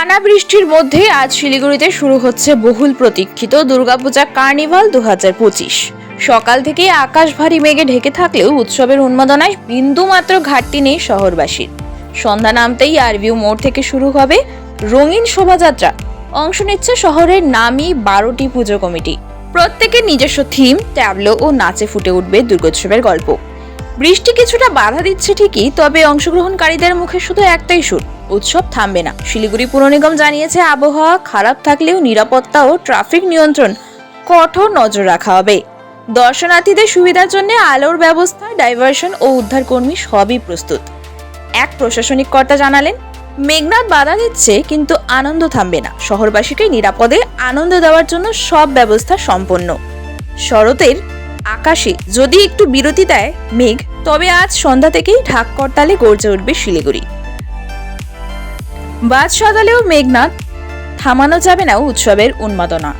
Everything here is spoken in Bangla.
টানা বৃষ্টির মধ্যে আজ শিলিগুড়িতে শুরু হচ্ছে বহুল প্রতীক্ষিত দুর্গাপূজা কার্নিভাল দু হাজার পঁচিশ। সকাল থেকে আকাশ ভারী মেঘে ঢেকে থাকলেও উৎসবের উন্মাদনায় বিন্দুমাত্র ঘাটতি নেই শহরবাসীর। সন্ধ্যা নামতেই আরভিউ মোড় থেকে শুরু হবে রঙিন শোভাযাত্রা। অংশ নিচ্ছে শহরের নামি বারোটি পুজো কমিটি। প্রত্যেকের নিজস্ব থিম, ট্যাবলো ও নাচে ফুটে উঠবে দুর্গোৎসবের গল্প। বৃষ্টি কিছুটা বাধা দিচ্ছে ঠিকই, তবে অংশগ্রহণকারীদের মুখে শুধু একটাই সুর, উৎসব থামবে না। শিলিগুড়ি পুর নিগম জানিয়েছে, আবহাওয়া খারাপ থাকলেও নিরাপত্তা ও ট্রাফিক নিয়ন্ত্রণ কঠোর নজর রাখা হবে। দর্শনার্থীদের সুবিধার জন্য আলোর ব্যবস্থা, ডাইভারশন ও উদ্ধারকর্মী সবই প্রস্তুত। এক প্রশাসনিক কর্তা জানালেন মেঘনাথ বাধা দিচ্ছে, কিন্তু আনন্দ থামবে না। শহরবাসীকে নিরাপদে আনন্দ দেওয়ার জন্য সব ব্যবস্থা সম্পন্ন। শরতের আকাশে যদি একটু বিরতি দেয় মেঘ, তবে আজ সন্ধ্যা থেকেই ঢাক করতালে গর্জে উঠবে শিলিগুড়ি। বাদ সকালেও মেঘনাথ থামানো যাবে না উৎসবের উন্মাদনা।